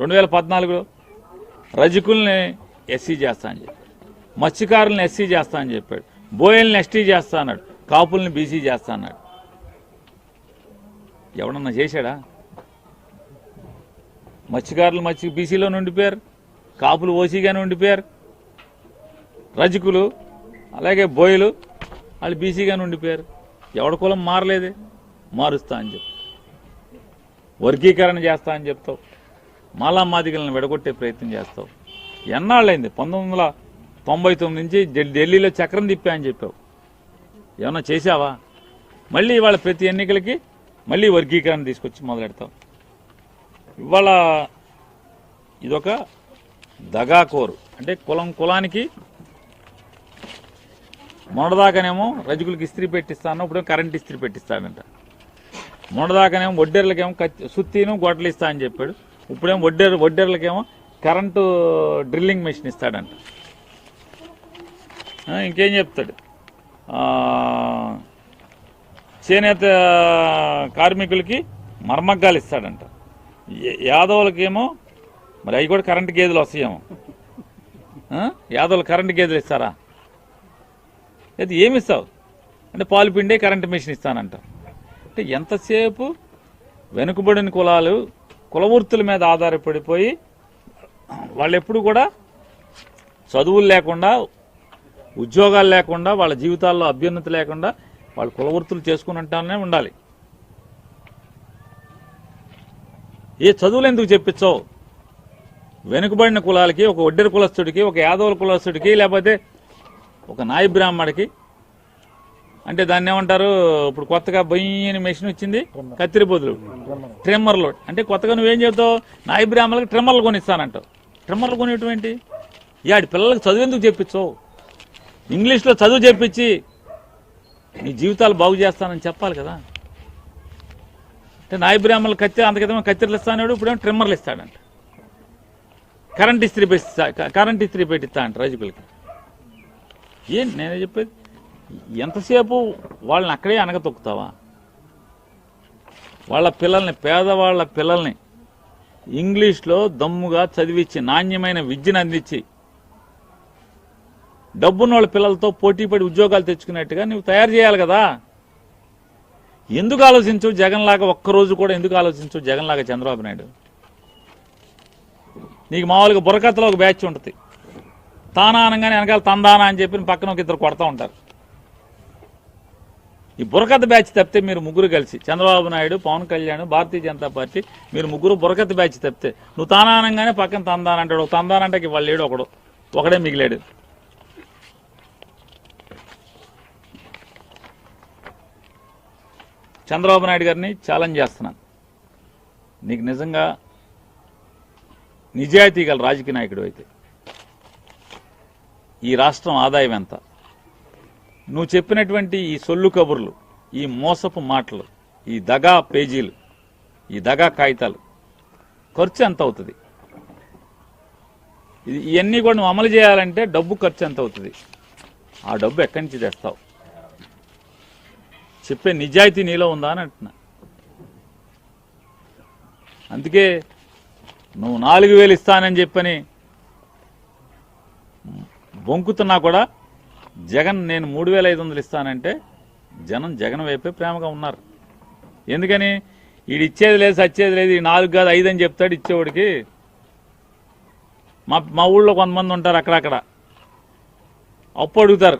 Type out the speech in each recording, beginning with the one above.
రెండు వేల పద్నాలుగులో రజకుల్ని ఎస్సీ చేస్తా అని చెప్పాడు. మత్స్యకారులను ఎస్సీ చేస్తా అని చెప్పాడు. బోయల్ని ఎస్టీ చేస్తా అన్నాడు. కాపుల్ని బీసీ చేస్తా అన్నాడు. ఎవడన్నా చేశాడా? మత్స్యకారులు మత్స్య బీసీలో ఉండిపోయారు. కాపులు ఓసీగానే ఉండిపోయారు. రజకులు అలాగే బోయలు వాళ్ళు బీసీగానే ఉండిపోయారు. ఎవడ కులం మారలేదే? మారుస్తా అని చెప్పి. వర్గీకరణ చేస్తా అని చెప్తావు. మాలా మాదిగలను విడగొట్టే ప్రయత్నం చేస్తావు. ఎన్నాళ్ళైంది? పంతొమ్మిది వందల తొంభై తొమ్మిది నుంచి ఢిల్లీలో చక్రం తిప్పా అని చెప్పావు. ఏమన్నా చేశావా? మళ్ళీ ఇవాళ ప్రతి ఎన్నికలకి మళ్ళీ వర్గీకరణ తీసుకొచ్చి మొదలెడతాం ఇవాళ ఇదొక దగాకోరు. అంటే కులం కులానికి మొన్నదాకానేమో రజకులకి ఇస్త్రీ పెట్టిస్తాను ఇప్పుడు కరెంట్ ఇస్త్రీ పెట్టిస్తాడంట. మొన్నదాకానేమో వడ్డెర్లకేమో కత్తి సుత్తీను గొడ్డలు ఇస్తా అని చెప్పాడు. ఇప్పుడేమో వడ్డేరు వడ్డేర్లకేమో కరెంటు డ్రిల్లింగ్ మెషిన్ ఇస్తాడంట. ఇంకేం చెప్తాడు? చేనేత కార్మికులకి మర్మగ్గాలు ఇస్తాడంట. యాదవులకేమో మరి అవి కూడా కరెంటు గేదెలు వస్తాయేమో. యాదవులు కరెంటు గేదెలు ఇస్తారా? అది ఏమి ఇస్తావు? అంటే పాలు పిండే కరెంటు మెషిన్ ఇస్తానంట. అంటే ఎంతసేపు వెనుకబడిన కులాలు కులవృత్తుల మీద ఆధారపడిపోయి వాళ్ళు ఎప్పుడు కూడా చదువులు లేకుండా ఉద్యోగాలు లేకుండా వాళ్ళ జీవితాల్లో అభ్యున్నతి లేకుండా వాళ్ళు కులవృత్తులు చేసుకుని ఉండాలి. ఏ చదువులు ఎందుకు చెప్పించావు? వెనుకబడిన కులాలకి ఒక ఒడ్డెర కులస్తుడికి ఒక యాదవుల కులస్తుడికి లేకపోతే ఒక నాయ బ్రాహ్మడికి అంటే దాన్ని ఏమంటారు? ఇప్పుడు కొత్తగా బొయ్యని మెషిన్ వచ్చింది కత్తిరి బదులు. ట్రిమ్మర్లు అంటే కొత్తగా నువ్వేం చెప్తావు నా బ్రాహ్మణులకు ట్రిమ్మర్లు కొనిస్తానంటావు. ట్రిమ్మర్లు కొనేటువంటి యాడి పిల్లలకు చదువు ఎందుకు చెప్పించావు? ఇంగ్లీష్లో చదువు చెప్పించి నీ జీవితాలు బాగు చేస్తానని చెప్పాలి కదా. అంటే నాయ బ్రాహ్మణులు కత్తి అంతకితమే కత్తిరలు ఇస్తాడు ఇప్పుడేమో ట్రిమ్మర్లు ఇస్తాడంట. కరెంట్ ఇస్త్రీ పెట్టి కరెంట్ ఇస్త్రీ పెట్టిస్తా అంట పిల్లకి ఏం నేనే చెప్పేది? ఎంతసేపు వాళ్ళని అక్కడే అనగతొక్కుతావా? వాళ్ళ పిల్లల్ని పేదవాళ్ళ పిల్లల్ని ఇంగ్లీష్లో దమ్ముగా చదివించి నాణ్యమైన విద్యను అందించి డబ్బున్న వాళ్ళ పిల్లలతో పోటీపడి ఉద్యోగాలు తెచ్చుకున్నట్టుగా నువ్వు తయారు చేయాలి కదా? ఎందుకు ఆలోచించు జగన్లాగా ఒక్కరోజు కూడా ఎందుకు ఆలోచించు జగన్లాగా చంద్రబాబు నాయుడు? నీకు మామూలుగా బుర్రకథలో ఒక బ్యాచ్ ఉంటుంది. తానా అనగానే వెనకాల తందానా అని చెప్పి పక్కన ఒక ఇద్దరు కొడతా ఉంటారు. ఈ బుర్రకథ బ్యాచ్ తప్పితే మీరు ముగ్గురు కలిసి చంద్రబాబు నాయుడు పవన్ కళ్యాణ్ భారతీయ జనతా పార్టీ మీరు ముగ్గురు బుర్రకథ బ్యాచ్ తప్పితే నువ్వు తానానంగానే పక్కన తందానంటాడు ఒక వాళ్ళు లేడు ఒకడు. ఒకడే మిగిలాడు. చంద్రబాబు నాయుడు గారిని ఛాలెంజ్ చేస్తున్నాను. నీకు నిజంగా నిజాయితీ గల రాజకీయ నాయకుడు అయితే ఈ రాష్ట్రం ఆదాయం ఎంత? నువ్వు చెప్పినటువంటి ఈ సొల్లు కబుర్లు ఈ మోసపు మాటలు ఈ దగా పేజీలు ఈ దగా కాగితాలు ఖర్చు ఎంత అవుతుంది? ఇది ఇవన్నీ కూడా నువ్వు అమలు చేయాలంటే డబ్బు ఖర్చు ఎంత అవుతుంది? ఆ డబ్బు ఎక్కడి నుంచి తెస్తావు? చెప్పే నిజాయితీ నీలో ఉందా అని అంటున్నా. అందుకే నువ్వు నాలుగు వేలు ఇస్తానని చెప్పని బొంకుతున్నా కూడా జగన్ నేను మూడు వేల ఐదు వందలు ఇస్తానంటే జనం జగన్ వైపే ప్రేమగా ఉన్నారు. ఎందుకని? ఈడు ఇచ్చేది లేదు సచ్చేది లేదు ఈ నాలుగు కాదు ఐదు అని చెప్తాడు ఇచ్చేవాడికి. మా మా ఊళ్ళో కొంతమంది ఉంటారు అక్కడక్కడ. అప్పు అడుగుతారు.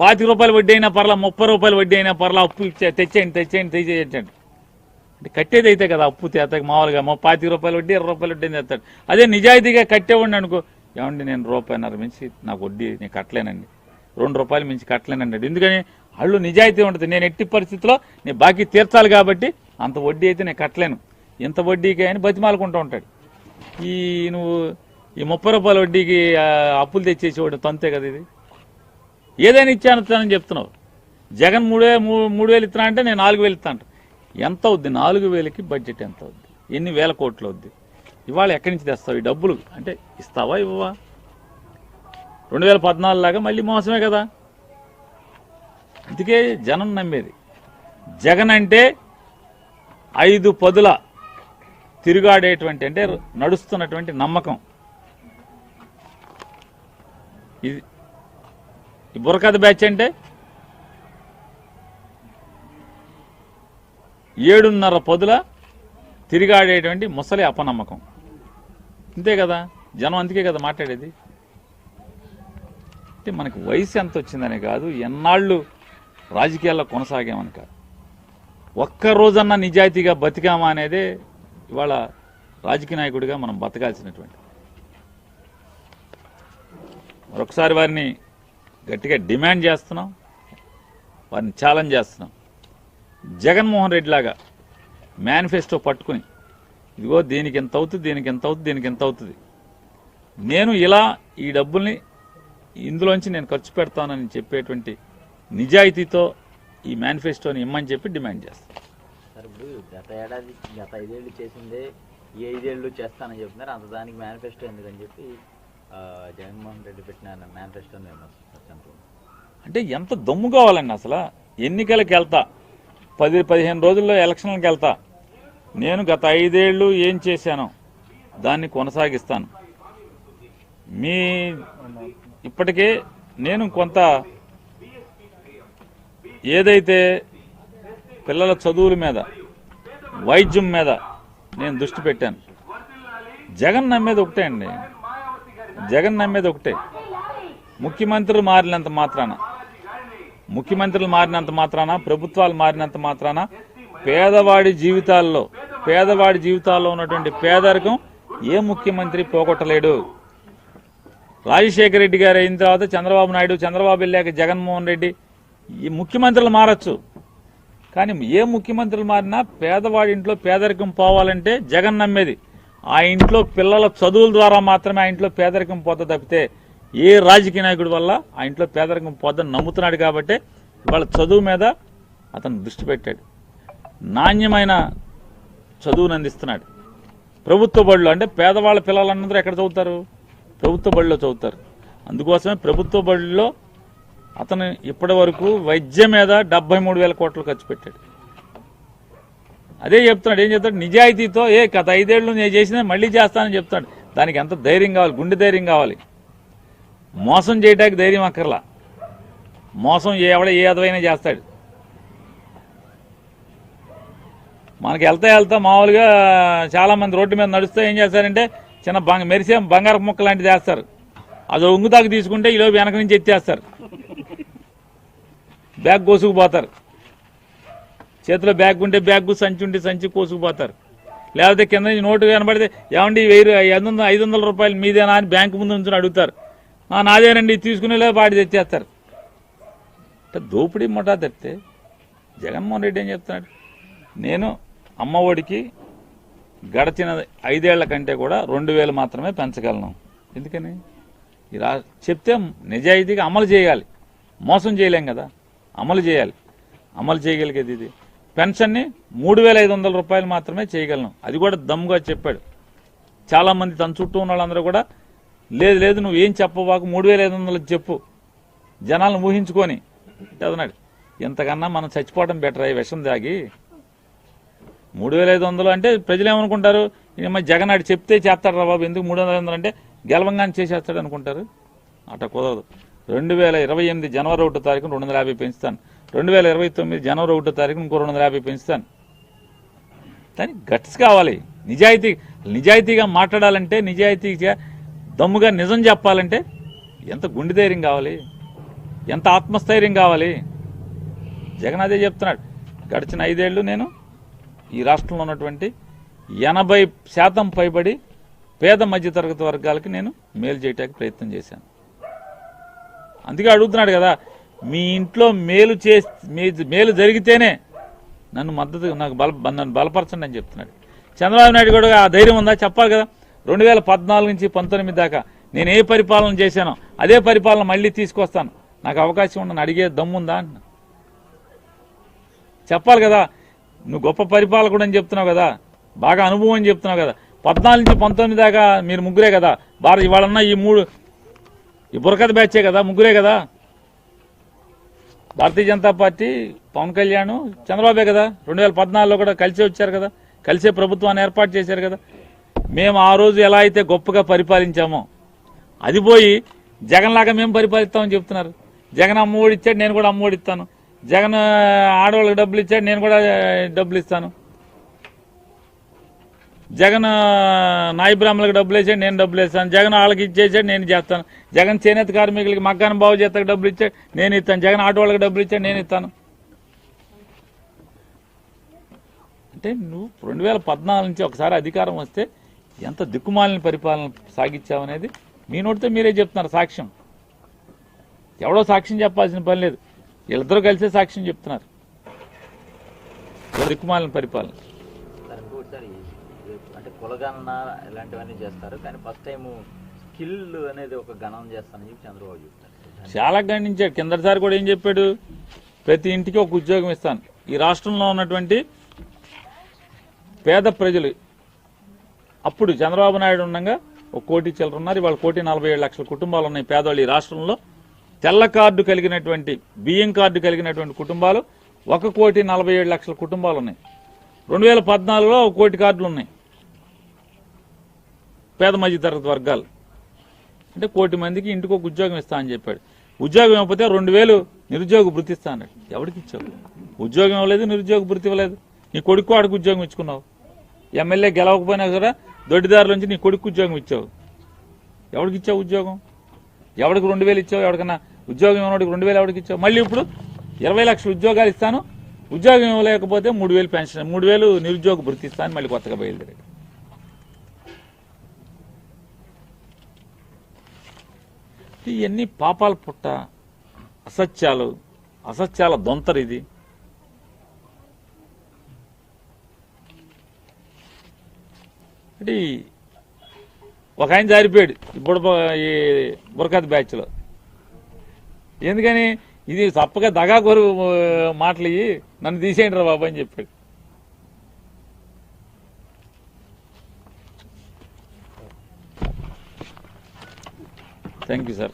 పాతిక రూపాయలు వడ్డీ అయినా పర్లా ముప్పై రూపాయలు వడ్డీ అయినా పర్లా అప్పు ఇచ్చే తెచ్చేయండి తెచ్చేయండి తెచ్చేయండి. అంటే కట్టేది అయితే కదా అప్పు తేతకి మామూలుగా. మా పాతిక రూపాయలు వడ్డీ ఇరవై రూపాయలు వడ్డీ తెస్తాడు అదే నిజాయితీగా కట్టేవాడిని అనుకో ఏమండి నేను రూపాయిన్నర మించి నాకు వడ్డీ నేను కట్టలేనండి. రెండు రూపాయలు మించి కట్టలేనండి. ఎందుకని? వాళ్ళు నిజాయితీ ఉంటుంది. నేను ఎట్టి పరిస్థితిలో నేను బాకీ తీర్చాలి కాబట్టి అంత వడ్డీ అయితే నేను కట్టలేను. ఇంత వడ్డీకి అని బతిమాలుకుంటూ ఉంటాడు. ఈ నువ్వు ఈ ముప్పై రూపాయల వడ్డీకి అప్పులు తెచ్చేసేవాడు తంతే కదా ఇది? ఏదైనా ఇచ్చాను చెప్తున్నావు. జగన్ మూడే మూడు వేలు ఇస్తున్నా అంటే నేను నాలుగు వేలు ఇస్తాను ఎంత అవుద్ది? నాలుగు వేలకి బడ్జెట్ ఎంత అవుద్ది? ఎన్ని వేల కోట్లు అవుద్ది? ఇవాళ ఎక్కడి నుంచి తెస్తావు ఈ డబ్బులు? అంటే ఇస్తావా ఇవ్వవా? రెండు వేల పద్నాలుగు లాగా మళ్ళీ మోసమే కదా. అందుకే జనం నమ్మేది. జగన్ అంటే ఐదు పదుల తిరుగాడేటువంటి అంటే నడుస్తున్నటువంటి నమ్మకం. ఇది ఈ బుర్రకథ బ్యాచ్ అంటే ఏడున్నర పదుల తిరిగాడేటువంటి ముసలి అపనమ్మకం. అంతే కదా? జనం అందుకే కదా మాట్లాడేది? అంటే మనకి వయసు ఎంత వచ్చిందనే కాదు ఎన్నాళ్ళు రాజకీయాల్లో కొనసాగామని కాదు. ఒక్క నిజాయితీగా బతికామా అనేదే ఇవాళ రాజకీయ నాయకుడిగా మనం బతకాల్సినటువంటి. మరొకసారి వారిని గట్టిగా డిమాండ్ చేస్తున్నాం వారిని ఛాలెంజ్ చేస్తున్నాం. జగన్మోహన్ రెడ్డి లాగా మేనిఫెస్టో పట్టుకుని ఇదిగో దీనికి ఎంత అవుతుంది దీనికి ఎంత అవుతుంది దీనికి ఎంత అవుతుంది. నేను ఇలా ఈ డబ్బుల్ని ఇందులోంచి నేను ఖర్చు పెడతానని చెప్పేటువంటి నిజాయితీతో ఈ మేనిఫెస్టోని ఇమ్మని చెప్పి డిమాండ్ చేస్తాను సార్ ఇప్పుడు గత ఏడాది గత ఐదేళ్ళు చేసిందే ఈ ఐదేళ్ళు చేస్తానని చెప్తున్నారు. అంత దానికి మేనిఫెస్టో ఎందుకని చెప్పి జగన్మోహన్ రెడ్డి పెట్టిన మేనిఫెస్టోని అంటే ఎంత దమ్ము కావాలండి అసలు? ఎన్నికలకు వెళ్తా. పది పదిహేను రోజుల్లో ఎలక్షన్లకు వెళ్తా. నేను గత ఐదేళ్ళు ఏం చేశానో దాన్ని కొనసాగిస్తాను. మీ ఇప్పటికే నేను కొంత ఏదైతే పిల్లల చదువుల మీద వైద్యం మీద నేను దృష్టి పెట్టాను. జగన్ నమ్మేది ఒకటే అండి. జగన్ నమ్మేది ఒకటే. ముఖ్యమంత్రులు మారినంత మాత్రాన ముఖ్యమంత్రులు మారినంత మాత్రాన ప్రభుత్వాలు మారినంత మాత్రాన పేదవాడి జీవితాల్లో పేదవాడి జీవితాల్లో ఉన్నటువంటి పేదరికం ఏ ముఖ్యమంత్రి పోగొట్టలేడు. రాజశేఖర రెడ్డి గారు అయిన తర్వాత చంద్రబాబు నాయుడు చంద్రబాబు వెళ్ళాక జగన్మోహన్ రెడ్డి ఈ ముఖ్యమంత్రులు మారచ్చు. కానీ ఏ ముఖ్యమంత్రులు మారినా పేదవాడి ఇంట్లో పేదరికం పోవాలంటే జగన్ నమ్మేది. ఆ ఇంట్లో పిల్లల చదువుల ద్వారా మాత్రమే ఆ ఇంట్లో పేదరికం పోత తప్పితే ఏ రాజకీయ నాయకుడి వల్ల ఆ ఇంట్లో పేదరికం పోద్దని నమ్ముతున్నాడు కాబట్టి వాళ్ళ చదువు మీద అతను దృష్టి పెట్టాడు. నాణ్యమైన చదువును అందిస్తున్నాడు. ప్రభుత్వ బడులు అంటే పేదవాళ్ళ పిల్లలందరూ ఎక్కడ చదువుతారు? ప్రభుత్వ బడిలో చదువుతారు. అందుకోసమే ప్రభుత్వ బడిలో అతను ఇప్పటి వరకు వైద్యం మీద డెబ్బై మూడు వేల కోట్లు ఖర్చు పెట్టాడు. అదే చెప్తున్నాడు ఏం చెప్తాడు? నిజాయితీతో ఏ గత ఐదేళ్ళు నేను చేసినా మళ్ళీ చేస్తానని చెప్తాడు దానికి ఎంత ధైర్యం కావాలి? గుండె ధైర్యం కావాలి. మోసం చేయడానికి ధైర్యం అక్కర్లా. మోసం ఎవడ ఏ అదవైనా చేస్తాడు. మనకి వెళ్తా వెళ్తా మామూలుగా చాలా మంది రోడ్డు మీద నడుస్తూ ఏం చేస్తారంటే చిన్న బంగ మెరిసే బంగారపు ముక్క లాంటిది వేస్తారు అది ఒంగుతాకు తీసుకుంటే ఈలోపు వెనక నుంచి ఎత్తేస్తారు. బ్యాగ్ కోసుకుపోతారు. చేతిలో బ్యాగ్ ఉంటే బ్యాగ్ సంచి ఉంటే సంచి కోసుకుపోతారు. లేకపోతే కింద నుంచి నోటు కనబడితే ఏమండి వెయ్యి ఐదు వందల ఐదు వందల రూపాయలు మీదేనా? అని బ్యాంకు ముందు నుంచి అడుగుతారు. నాదేనండి తీసుకునే లేదు వాడి తెచ్చేస్తారు. అంటే దోపిడీ ముఠా తప్పితే జగన్మోహన్ రెడ్డి ఏం చెప్తున్నాడు? నేను అమ్మఒడికి గడచిన ఐదేళ్ళ కంటే కూడా రెండు వేలు మాత్రమే పెంచగలను. ఎందుకని? ఇలా చెప్తే నిజాయితీగా అమలు చేయాలి. మోసం చేయలేం కదా. అమలు చేయాలి. అమలు చేయగలిగేది ఇది. పెన్షన్ని మూడు వేల ఐదు వందల రూపాయలు మాత్రమే చేయగలను. అది కూడా దమ్ముగా చెప్పాడు. చాలామంది తన చుట్టూ ఉన్న వాళ్ళందరూ కూడా లేదు లేదు నువ్వు ఏం చెప్పవాకు మూడు వేల ఐదు వందలు చెప్పు. జనాలను ఊహించుకొని. అంటే ఇంతకన్నా మనం చచ్చిపోవడం బెటర్? అయ్యి విషం దాగి మూడు వేల ఐదు వందలు అంటే ప్రజలు ఏమనుకుంటారు జగన్ ఆడు చెప్తే చేస్తాడు రా బాబు ఎందుకు మూడు వందల ఐదు వందలు అంటే గెలవంగానే చేసేస్తాడు అనుకుంటారు? అట్ట కుదరదు. రెండు వేల ఇరవై ఎనిమిది జనవరి ఒకటో తారీఖున రెండు వందల యాభై పెంచుతాను. రెండు వేల ఇరవై తొమ్మిది జనవరి ఒకటో తారీఖున ఇంకో రెండు వందల యాభై పెంచుతాను. కానీ గట్స్ కావాలి. నిజాయితీ నిజాయితీగా మాట్లాడాలంటే నిజాయితీగా దమ్ముగా నిజం చెప్పాలంటే ఎంత గుండె ధైర్యం కావాలి? ఎంత ఆత్మస్థైర్యం కావాలి? జగన్ అదే చెప్తున్నాడు. గడిచిన ఐదేళ్ళు నేను ఈ రాష్ట్రంలో ఉన్నటువంటి ఎనభై శాతం పైబడి పేద మధ్యతరగతి వర్గాలకి నేను మేలు చేయటానికి ప్రయత్నం చేశాను. అందుకే అడుగుతున్నాడు కదా మీ ఇంట్లో మేలు చే మీ- మేలు జరిగితేనే నన్ను మద్దతు నాకు బల నన్ను బలపరచండి అని చెప్తున్నాడు. చంద్రబాబు నాయుడు కూడా ఆ ధైర్యం ఉందా? చెప్పాలి కదా. రెండు వేల పద్నాలుగు నుంచి పంతొమ్మిది దాకా నేను ఏ పరిపాలన చేశానో అదే పరిపాలన మళ్ళీ తీసుకొస్తాను. నాకు అవకాశం ఉండని అడిగే దమ్ముందా అన్న చెప్పాలి కదా నువ్వు గొప్ప పరిపాలకుడు అని చెప్తున్నావు కదా. బాగా అనుభవం అని చెప్తున్నావు కదా. పద్నాలుగు నుంచి పంతొమ్మిది దాకా మీరు ముగ్గురే కదా. భారత ఇవాళన్నా ఈ మూడు ఈ బుర్రకథ బ్యాచే కదా ముగ్గురే కదా. భారతీయ జనతా పార్టీ పవన్ కళ్యాణ్ చంద్రబాబే కదా. రెండు వేల పద్నాలుగులో కూడా కలిసి వచ్చారు కదా. కలిసే ప్రభుత్వాన్ని ఏర్పాటు చేశారు కదా. మేము ఆ రోజు ఎలా అయితే గొప్పగా పరిపాలించామో అది పోయి జగన్ లాగా మేము పరిపాలిస్తామని చెప్తున్నారు. జగన్ అమ్మఒడి ఇచ్చాడు నేను కూడా అమ్మఒడి ఇస్తాను. జగన్ ఆడవాళ్ళకి డబ్బులు ఇచ్చాడు నేను కూడా డబ్బులు ఇస్తాను. జగన్ ఆ, నాయి బ్రాహ్మణులకు డబ్బులు వేసాడు నేను డబ్బులు వేస్తాను. జగన్ వాళ్ళకి ఇచ్చేసాడు నేను చేస్తాను. జగన్ చేనేత కార్మికులకి మగ్గాన బాగు చేతకు డబ్బులు ఇచ్చాడు నేను ఇస్తాను. జగన్ ఆటో వాళ్ళకి డబ్బులు ఇచ్చాడు నేను ఇస్తాను. అంటే నువ్వు రెండు వేల పద్నాలుగు నుంచి ఒకసారి అధికారం వస్తే ఎంత దిక్కుమాలిన పరిపాలన సాగించావనేది మీ నోటితో మీరే చెప్తున్నారు సాక్ష్యం. ఎవడో సాక్ష్యం చెప్పాల్సిన పని లేదు. వీళ్ళిద్దరూ కలిసే సాక్ష్యం చెప్తున్నారు. దిక్కుమాలిన పరిపాలన. అంటే కులగణన ఇలాంటివన్నీ చేస్తారు. కానీ ఫస్ట్ టైం స్కిల్ అనేది ఒక గణన చేస్తానని చెప్పి చంద్రబాబు చెప్తారు. చాలా గణించాడు. కిందటిసారి కూడా ఏం చెప్పాడు? ప్రతి ఇంటికి ఒక ఉద్యోగం ఇస్తాను. ఈ రాష్ట్రంలో ఉన్నటువంటి పేద ప్రజలు అప్పుడు చంద్రబాబు నాయుడు ఉండగా ఒక కోటి చిల్లర ఉన్నారు. ఇవాళ కోటి నలభై ఏడు లక్షల కుటుంబాలు ఉన్నాయి పేదవాళ్ళు ఈ రాష్ట్రంలో. తెల్ల కార్డు కలిగినటువంటి బియ్యం కార్డు కలిగినటువంటి కుటుంబాలు ఒక కోటి నలభై ఏడు లక్షల కుటుంబాలు ఉన్నాయి. రెండు వేల పద్నాలుగులో ఒక కోటి కార్డులు ఉన్నాయి. పేద మధ్య తరగతి వర్గాలు. అంటే కోటి మందికి ఇంటికి ఒక ఉద్యోగం ఇస్తా అని చెప్పాడు. ఉద్యోగం ఇవ్వకపోతే రెండు వేలు నిరుద్యోగ భృతి ఇస్తా అన్నాడు. ఎవరికి ఇచ్చావు? ఉద్యోగం ఇవ్వలేదు నిరుద్యోగ భృతి ఇవ్వలేదు. నీ కొడుకు వాడికి ఉద్యోగం ఇచ్చుకున్నావు. ఎమ్మెల్యే గెలవకపోయినా కూడా దొడ్డిదారుల నుంచి నీ కొడుకు ఉద్యోగం ఇచ్చావు. ఎవరికి ఇచ్చావు ఉద్యోగం? ఎవరికి రెండు వేలు ఇచ్చావు ఎవరికన్నా ఉద్యోగం ఇవ్వడానికి రెండు వేలు ఎవరికి ఇచ్చావు? మళ్ళీ ఇప్పుడు ఇరవై లక్షల ఉద్యోగాలు ఇస్తాను ఉద్యోగం ఇవ్వలేకపోతే మూడు వేలు పెన్షన్ మూడు వేలు నిరుద్యోగ భృతి మళ్ళీ కొత్తగా బయలుదేరాడు. ఇవన్నీ పాపాల పుట్ట అసత్యాలు అసత్యాల దొంతరు ఇది. అంటే ఒక ఆయన జారిపోయాడు ఇప్పుడు ఈ బురకత్ బ్యాచ్లో. ఎందుకని? ఇది తప్పక దగాకొరు మాటలు ఇవి నన్ను తీసేయండి రా బాబు అని చెప్పాడు. Thank you sir.